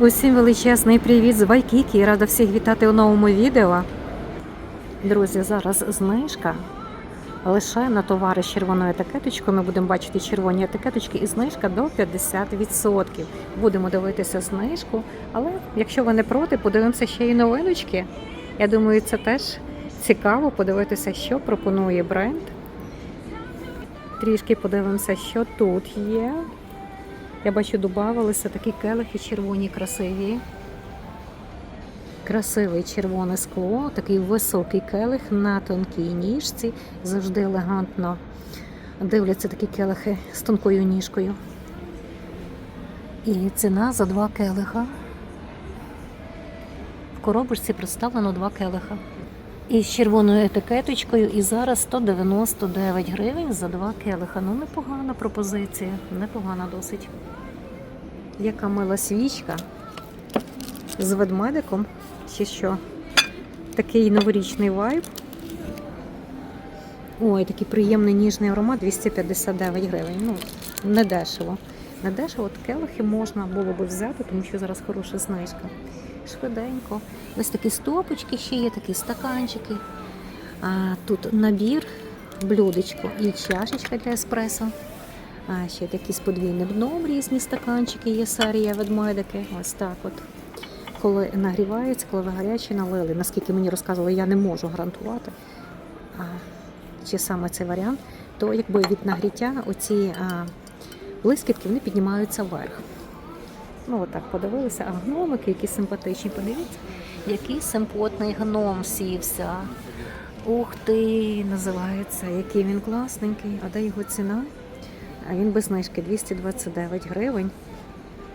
Усім величезний привіт з Вайкікі. Рада всіх вітати у новому відео. Друзі, зараз знижка. Лише на товари з червоною етикеточкою. Ми будемо бачити червоні етикеточки і знижка до 50%. Будемо дивитися знижку. Але якщо ви не проти, подивимося ще й новиночки. Я думаю, це теж цікаво подивитися, що пропонує бренд. Трішки подивимося, що тут є. Я бачу, додавалися такі келихи червоні, красиві. Красиве червоне скло, такий високий келих на тонкій ніжці, завжди елегантно дивляться такі келихи з тонкою ніжкою. І ціна за два келиха. В коробочці представлено два келиха. І з червоною етикеточкою, і зараз 199 гривень за два келиха. Ну, непогана пропозиція, непогана досить. Яка мила свічка з ведмедиком, чи що? Такий новорічний вайб. Ой, такий приємний ніжний аромат 259 гривень. Ну, не дешево. Не дешево, от келихи можна було би взяти, тому що зараз хороша знижка. Швиденько. Ось такі стопочки ще є, такі стаканчики. А, тут набір, блюдечко і чашечка для еспресо. А ще такі з подвійним дном різні стаканчики є серія ведмедики. Ось так от. Коли нагріваються, коли ви гарячі налили, наскільки мені розказували, я не можу гарантувати, а, чи саме цей варіант, то якби від нагріття оці а, блискітки вони піднімаються вверх. Ну, отак подивилися, а гномики, які симпатичні. Подивіться, який симпотний гном сівся. Ух ти, називається, який він класненький. А де його ціна? А він без знижки 229 гривень.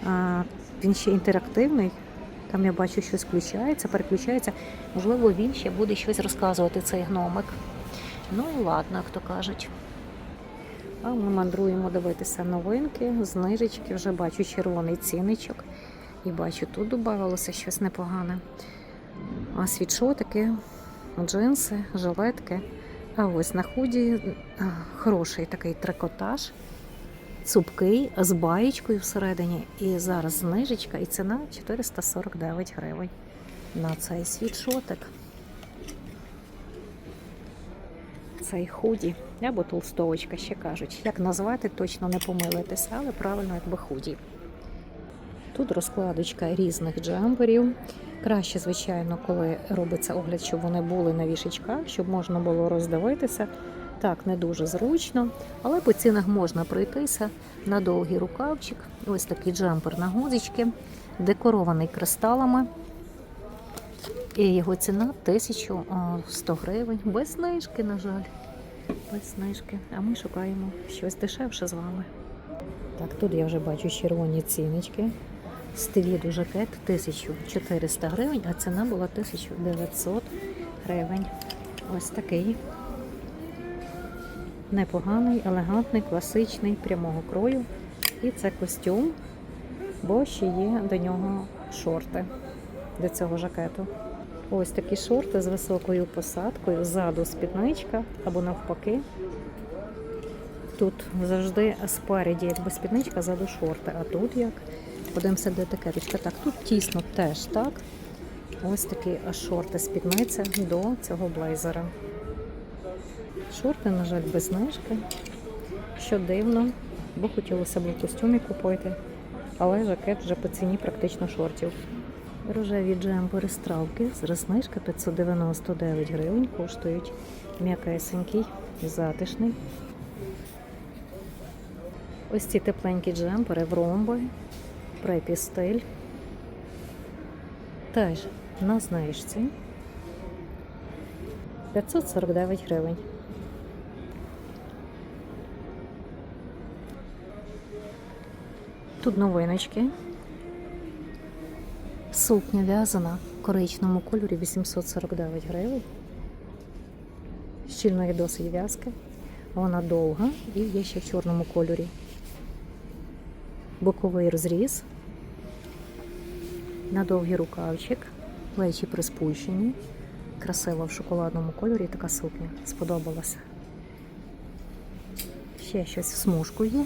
А, він ще інтерактивний. Там я бачу, щось включається, переключається. Можливо, він ще буде щось розказувати, цей гномик. Ну і ладно, то кажуть. А ми мандруємо дивитися новинки, знижечки. Вже бачу червоний ціничок. І бачу, тут додавалося щось непогане. А світшотики, джинси, жилетки. А ось на худі хороший такий трикотаж, цупкий, з баєчкою всередині. І зараз знижечка, і ціна 449 гривень на цей світшотик. Цей худі або толстовочка, ще кажуть. Як назвати, точно не помилитися, але правильно, якби худі. Тут розкладочка різних джемперів. Краще, звичайно, коли робиться огляд, щоб вони були на вішечках, щоб можна було роздивитися. Так, не дуже зручно, але по цінах можна пройтися на довгий рукавчик. Ось такий джемпер на гудзички, декорований кристалами. І його ціна 1100 гривень. Без знижки, на жаль. Без знижки. А ми шукаємо щось дешевше з вами. Так, тут я вже бачу червоні ціночки. Стиліду жакет 1400 гривень, а ціна була 1900 гривень. Ось такий. Непоганий, елегантний, класичний, прямого крою. І це костюм, бо ще є до нього шорти до цього жакету. Ось такі шорти з високою посадкою, ззаду спідничка або навпаки. Тут завжди спереді, якби спідничка, ззаду шорти. А тут як? Подивимося, де етикеточка. Так, тут тісно теж так. Ось такі шорти спідниця до цього блейзера. Шорти, на жаль, без знижки. Що дивно, бо хотілося б в костюмі купити, але жакет вже по ціні практично шортів. Рожеві джемпери стравки з роззнижка 599 гривень коштують. М'якесенький, затишний. Ось ці тепленькі джемпери в ромби, препі стиль. Теж на знижці 549 гривень. Тут новиночки. Сукня в'язана в коричному кольорі 849 гривень. Щільної досить в'язки. Вона довга і є ще в чорному кольорі. Боковий розріз. На довгий рукавчик. Плечі приспущені. Красива в шоколадному кольорі така сукня. Сподобалася. Ще щось в смужку є.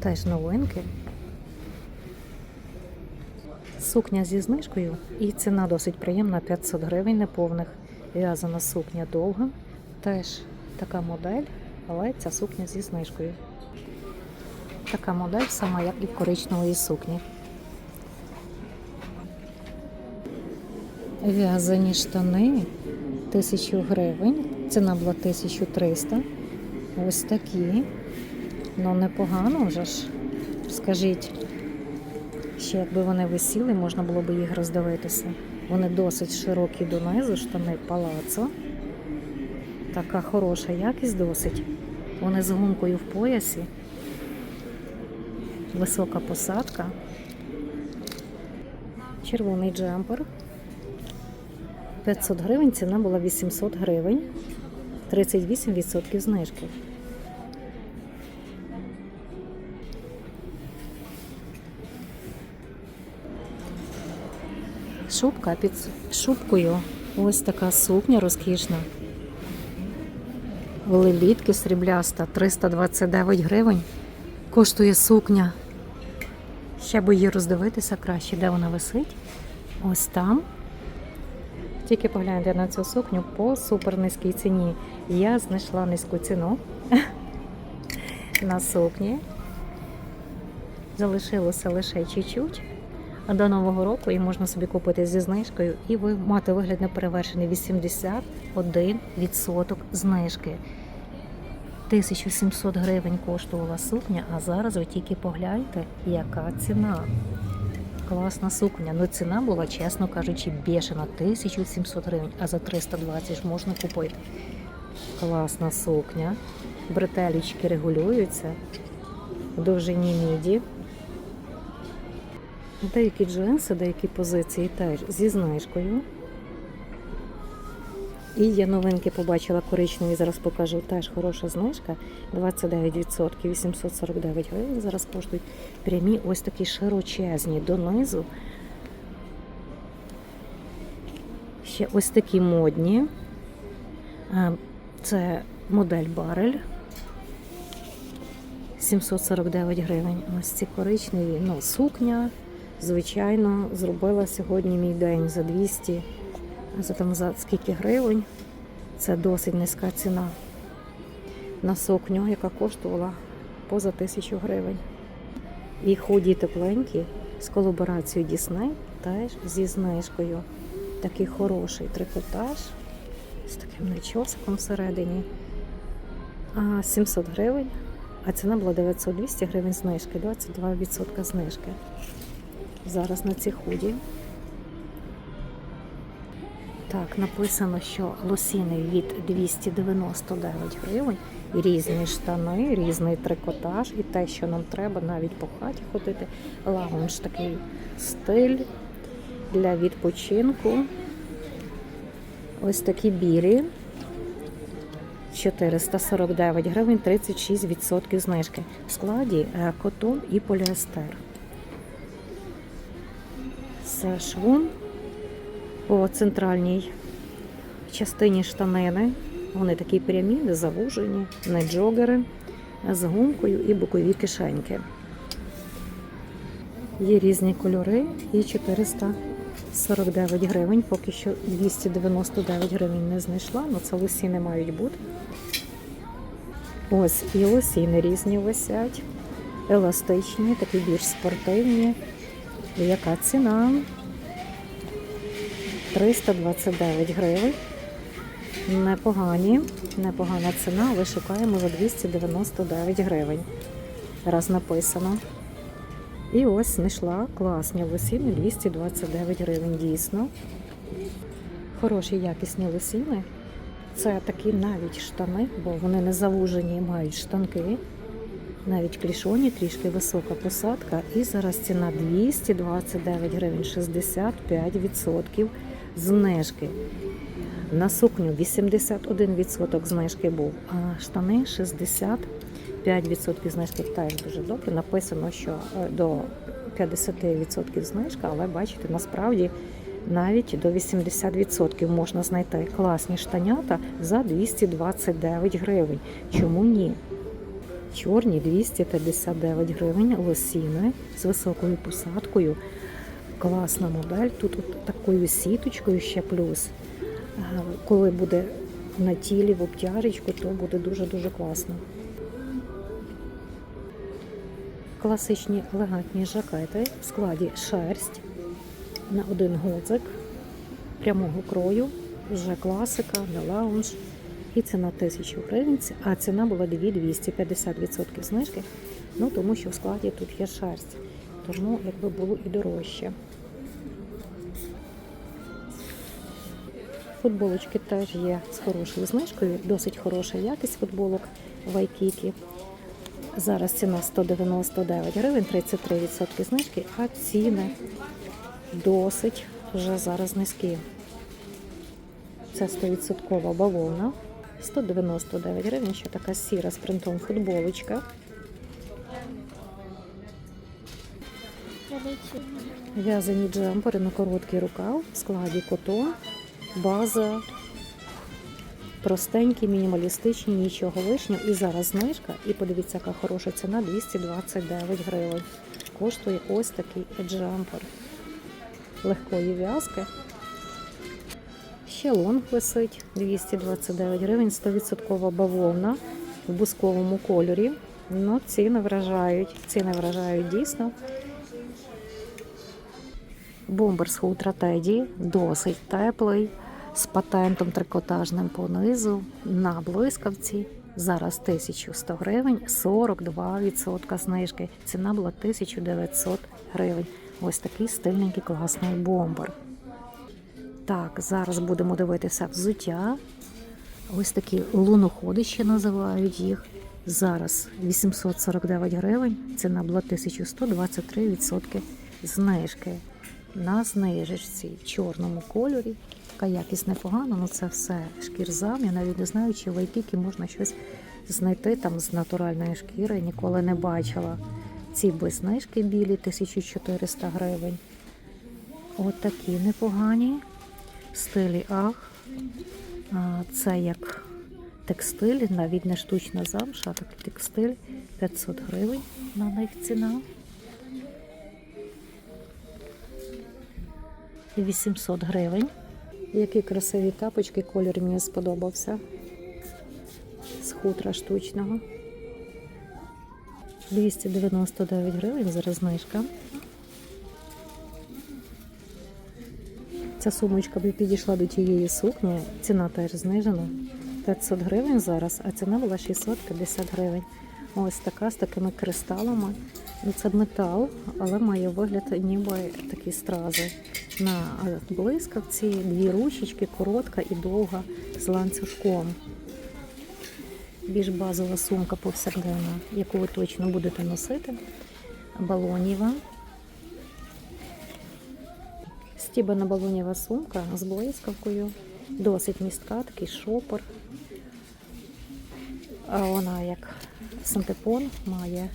Теж новинки. Сукня зі знижкою і ціна досить приємна 500 гривень неповних. В'язана сукня довга. Теж така модель, але ця сукня зі знижкою. Така модель сама, як і в коричневої сукні. В'язані штани 1000 гривень. Ціна була 1300. Ось такі. Ну непогано вже ж. Скажіть, ще якби вони висіли, можна було б їх роздивитися. Вони досить широкі донизу, штани палацо. Така хороша якість досить. Вони з гумкою в поясі. Висока посадка. Червоний джемпер. 500 гривень, ціна була 800 гривень. 38% знижки. Шубка під шубкою. Ось така сукня розкішна. Лелітки срібляста 329 гривень. Коштує сукня. Ще би її роздивитися краще, де вона висить. Ось там. Тільки погляньте на цю сукню по супер низькій ціні. Я знайшла низьку ціну на сукні. Залишилося лише чуть-чуть. До Нового року її можна собі купити зі знижкою і ви мати вигляд неперевершений 81% знижки. 1700 гривень коштувала сукня, а зараз ви тільки погляньте, яка ціна. Класна сукня. Ну ціна була, чесно кажучи, бешена. 1700 гривень, а за 320 ж можна купити. Класна сукня. Бретелічки регулюються в довжині міді. Деякі джинси, деякі позиції теж зі знижкою. І я новинки побачила коричневі, зараз покажу. Теж хороша знижка. 29%, 849 гривень. Зараз коштують прямі ось такі широчезні донизу. Ще ось такі модні. Це модель Барель. 749 гривень. Ось ці коричневі, ну, сукня. Звичайно, зробила сьогодні мій день за 200, за там за скільки гривень. Це досить низька ціна на сукню, яка коштувала поза тисячу гривень. І худі тепленькі з колаборацією Дісней теж зі знижкою. Такий хороший трикотаж з таким начосиком всередині. А 700 гривень, а ціна була 900-200 гривень знижки, 22% знижки. Зараз на ці худі. Так, написано, що лосіни від 299 гривень, і різні штани, різний трикотаж, і те, що нам треба, навіть по хаті ходити. Лаунж такий стиль для відпочинку. Ось такі білі. 449 гривень, 36% знижки. В складі е, котон і поліестер. Це швун по центральній частині штанини. Вони такі прямі, завужені, не джогери, з гумкою і бокові кишеньки. Є різні кольори і 449 гривень, поки що 299 гривень не знайшла, але це лосіни мають бути. Ось і лосіни різні висять, еластичні, такі більш спортивні. І яка ціна? 329 гривень. Непогані, непогана ціна, але шукаємо за 299 гривень. Раз написано. І ось знайшла класні лосіни 229 гривень. Дійсно. Хороші якісні лосіни. Це такі навіть штани, бо вони не завужені, мають штанки. Навіть клішоні, трішки висока посадка. І зараз ціна 229 гривень, 65% знижки. На сукню 81% знижки був, а штани 65% знижки теж дуже добре. Написано, що е, до 50% знижка, але бачите, насправді навіть до 80% можна знайти класні штанята за 229 гривень. Чому ні? Чорні 259 гривень, лосіни з високою посадкою. Класна модель. Тут от такою сіточкою ще плюс. Е, Коли буде на тілі в обтяжечку, то буде дуже-дуже класно. Класичні елегантні жакети в складі шерсть на один гудзик прямого крою, вже класика, не лаунж. І ціна 1000 гривень, а ціна була 2200, 50% знижки. Ну тому що в складі тут є шерсть. Тому якби було і дорожче. Футболочки теж є з хорошою знижкою, досить хороша якість футболок в Айкікі. Зараз ціна 199 гривень, 33% знижки, а ціни досить вже зараз низькі. Це 100% бавовна. 199 гривень, ще така сіра з принтом футболочка. В'язані джемпери на короткий рукав в складі котон, база, простенькі, мінімалістичні, нічого лишнього. І зараз знижка. І подивіться, яка хороша ціна 229 гривень. Коштує ось такий джемпер легкої в'язки. Ще лонг висить 229 гривень, 100% бавовна в бусковому кольорі. Ну, ціни вражають. Ціни вражають дійсно. Бомбер з хутра Теді досить теплий, з патентом трикотажним понизу на блискавці. Зараз 1100 гривень, 42% знижки. Ціна була 1900 гривень. Ось такий стильненький класний бомбер. Так, зараз будемо дивитися взуття. Ось такі луноходи ще називають їх. Зараз 849 гривень. Ціна була 1123% знижки. На знижечці в чорному кольорі. Така якість непогана, але це все шкірзам. Я навіть не знаю, чи в Айкікі можна щось знайти там з натуральної шкіри. Ніколи не бачила. Ці без знижки білі 1400 гривень. От непогані. Стилі ах. Це як текстиль, навіть не штучна замша, а такий текстиль 500 гривень на них ціна. 800 гривень. Які красиві тапочки, колір мені сподобався. З хутра штучного. 299 гривень зараз знижка. Ця сумочка підійшла до тієї сукні. Ціна теж знижена. 500 гривень зараз, а ціна була 650 гривень. Ось така з такими кристалами. Ну, Це метал, але має вигляд ніби такі стрази. На блискавці дві ручечки, коротка і довга з ланцюжком. Більш базова сумка повсякденна, яку ви точно будете носити. Балоніва. Стібана балонєва сумка з блискавкою. Досить містка, такий шопор. А вона як синтепон має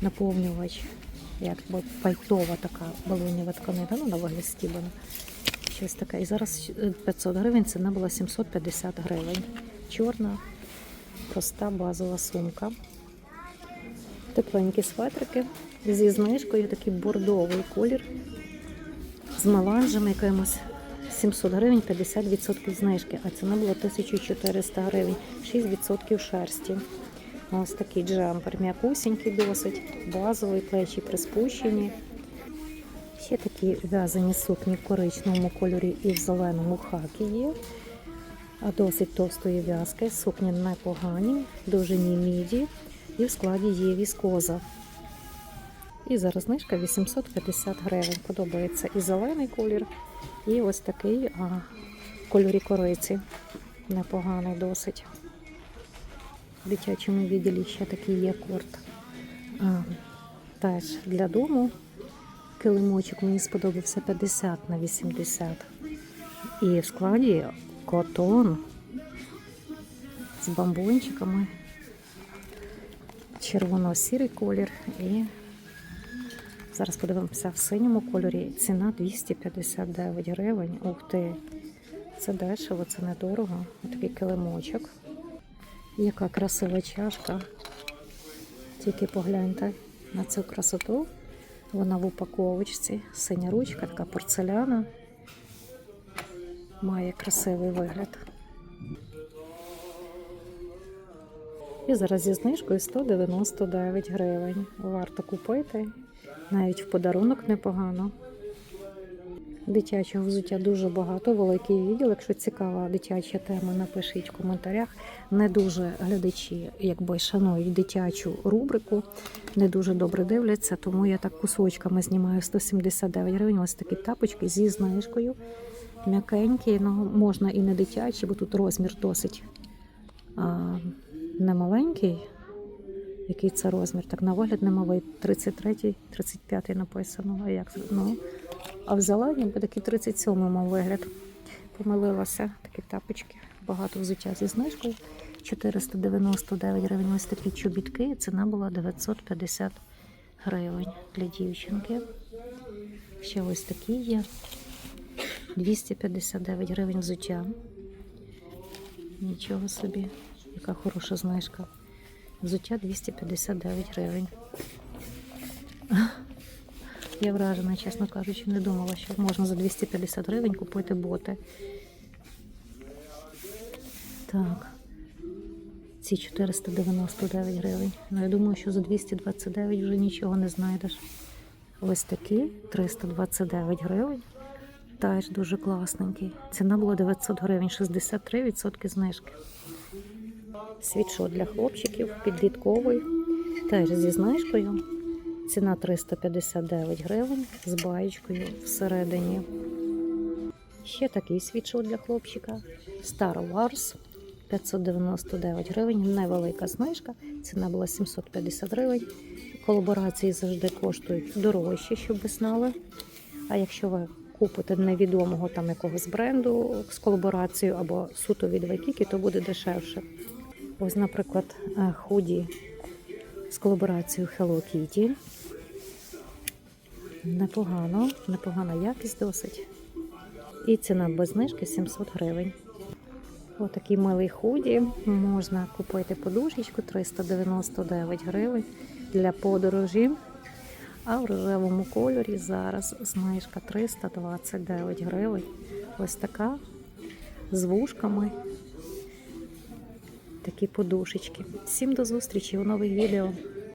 наповнювач, як би пальтова така балонєва тканина, ну на стібана. Щось таке. І зараз 500 гривень, ціна була 750 гривень. Чорна, проста базова сумка. Тепленькі светрики зі знижкою, такий бордовий колір. З меланжем якимось 700 гривень, 50% знижки, а ціна була 1400 гривень, 6% шерсті. Ось такий джемпер, м'якусінький досить, базовий, плечі приспущені. Ще такі в'язані сукні в коричневому кольорі і в зеленому хакі є. А досить товстої в'язки, сукні непогані, довжині міді і в складі є віскоза. І зараз знижка 850 гривень. Подобається і зелений колір, і ось такий а, в кольорі кориці. Непоганий досить. В дитячому відділі ще такий є корт. А, теж для дому. Килимочок мені сподобався 50 на 80. І в складі котон з бамбончиками. Червоно-сірий колір і Зараз подивимося в синьому кольорі. Ціна 259 гривень. Ух ти! Це дешево, це недорого. Такий килимочок. Яка красива чашка. Тільки погляньте на цю красоту. Вона в упаковочці, синя ручка, така порцеляна. Має красивий вигляд. І зараз зі знижкою 199 гривень. Варто купити. Навіть в подарунок непогано. Дитячого взуття дуже багато, великий відділ. Якщо цікава дитяча тема, напишіть в коментарях. Не дуже глядачі, якби шанують дитячу рубрику, не дуже добре дивляться, тому я так кусочками знімаю 179 гривень. Ось такі тапочки зі знижкою. М'якенькі, ну можна і не дитячі, бо тут розмір досить а, немаленький. Який це розмір? Так на вигляд немалий 33, 35 написано. А як ну, а взяла ніби такий 37 мав вигляд. Помилилася такі тапочки. Багато взуття зі знижкою. 499 гривень. Ось такі чобітки. Ціна була 950 гривень для дівчинки. Ще ось такі є. 259 гривень взуття. Нічого собі, яка хороша знижка. Взуття 259 гривень. Я вражена, чесно кажучи, не думала, що можна за 250 гривень купити боти. Так. Ці 499 гривень. Ну, я думаю, що за 229 вже нічого не знайдеш. Ось такі 329 гривень. Теж дуже класненький. Ціна була 900 гривень, 63% знижки. Світшот для хлопчиків, підлітковий. Теж зі знижкою. Ціна 359 гривень з баєчкою всередині. Ще такий світшот для хлопчика. Star Wars 599 гривень. Невелика знижка. Ціна була 750 гривень. Колаборації завжди коштують дорожче, щоб ви знали. А якщо ви купите невідомого там якогось бренду з колаборацією або суто від Вайкіки, то буде дешевше. Ось, наприклад, е, худі з колаборацією Hello Kitty. Непогано, непогана якість досить. І ціна без знижки 700 гривень. Отакий милий худі. Можна купити подушечку 399 гривень для подорожі. А в рожевому кольорі зараз знижка 329 гривень. Ось така з вушками. Такі подушечки. Всім до зустрічі у нових відео.